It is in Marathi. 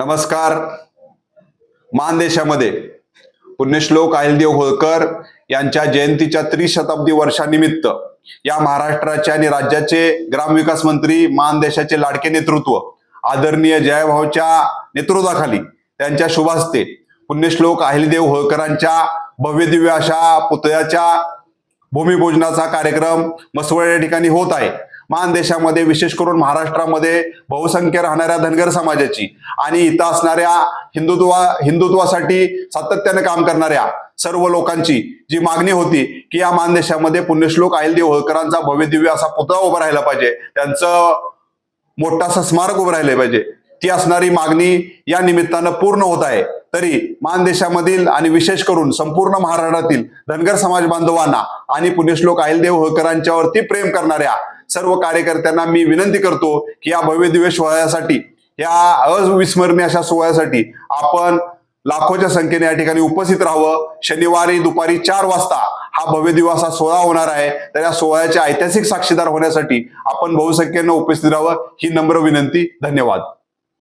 नमस्कार. मानदेशामध्ये पुण्यश्लोक अहिलदेव होळकर यांच्या जयंतीच्या त्रिशताब्दी वर्षानिमित्त या महाराष्ट्राचे आणि राज्याचे ग्रामविकास मंत्री मानदेशाचे लाडके नेतृत्व आदरणीय जयभाऊच्या नेतृत्वाखाली त्यांच्या शुभास्ते पुण्यश्लोक अहिलदेव होळकरांच्या भव्यदिव्य अशा पुतळ्याच्या भूमिपूजनाचा कार्यक्रम मसवड या ठिकाणी होत आहे. मानदेशामध्ये विशेष करून महाराष्ट्रामध्ये बहुसंख्य राहणाऱ्या धनगर समाजाची आणि इथं असणाऱ्या हिंदुत्वा हिंदुत्वासाठी सातत्याने काम करणाऱ्या सर्व लोकांची जी मागणी होती की या मानदेशामध्ये पुण्यश्लोक आयलदेव होळकरांचा भव्यदिव्य असा पुतळा उभा राहिला पाहिजे. त्यांचं मोठासा स्मारक उभं राहिलं पाहिजे. ती असणारी मागणी या निमित्तानं पूर्ण होत आहे. तरी मानदेशामधील आणि विशेष करून संपूर्ण महाराष्ट्रातील धनगर समाज बांधवांना आणि पुण्यश्लोक अहिलदेव होळकरांच्यावरती प्रेम करणाऱ्या सर्व कार्यकर्त्यांना मी विनंती करतो की या भव्य दिव्य सोहळ्यासाठी या अविस्मरणीय अशा सोहळ्यासाठी आपण लाखोच्या संख्येने या ठिकाणी उपस्थित राहावं. शनिवारी दुपारी चार वाजता हा भव्य दिवसा सोहळा होणार आहे. तर या सोहळ्याचे ऐतिहासिक साक्षीदार होण्यासाठी आपण बहुसंख्येनं उपस्थित राहावं. ही नम्र विनंती. धन्यवाद.